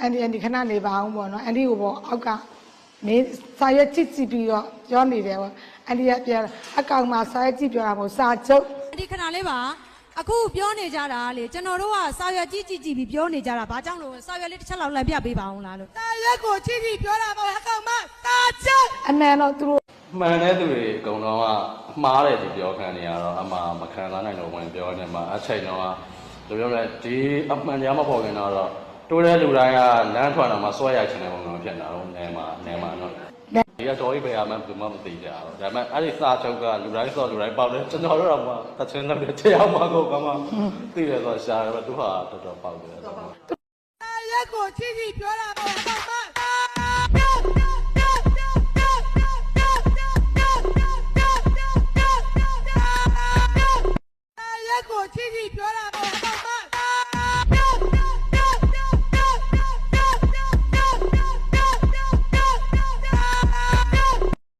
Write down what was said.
အန်ဒီအန်ဒီခဏနေပါအောင်ပေါ့နော်အန်ဒီကိုပေါ့အောက်ကနေစာရွက်ကြည့်ကြည့်ပြီးတော့ပြောနေတယ်ပေါ့အန်ဒီကပြန်အကောင်မှာစာရွက်ကြည့်ပြောတာပေါ့စာချုပ်ဒီခဏလေးပါအခုပြောနေကြတာလေကျွန်တော်တို့ကစာရွက်ကြည့်ကြည့်ကြည့်ပြီးပြောနေကြတာဘာကြောင့်လို့စာရွက်လေးတစ်ချက်လောက်လှန်ပြပေးပါအောင်လားလို့စာရွက်ကိုကြည့်ကြည့်ပြောတာပေါ့အကောင်မှာစာချုပ်အမှန်တော့သူတို့မှန်တဲ့သူတွေအကုန်လုံးကမှားတယ်ဒီပြောခံနေရတော့အမှမခံစားနိုင်တော့ဝင်ပြောနေမှာအချိန်တော့ကဘယ်လိုပြောမလဲဒီအမှန်တရားမပေါ်ခင်တော့ တိုးတဲ့လူတိုင်းကလမ်းထွက်တော့မှဆွဲရချင်တဲ့ပုံစံဖြစ်နေတာတော့နေမှာနေမှာတော့ဒီကတော့ဘယ်ဟာမှဘယ်မှမသိကြတော့ဒါပေမဲ့အဲ့ဒီစာချုပ်ကလူတိုင်းစောလူတိုင်းပေါက်တယ်ကျွန်တော်တို့တော့မှတချင်တော့တရားမှကိုကမှသိတယ်ဆိုရှာတယ်သူဟာတော်တော်ပေါက်တယ်စာရွက်ကိုကြည့်ကြည့်ပြောတာပေါ့အကောင်မှာစာရွက်ကိုကြည့်ကြည့်ပြောတာ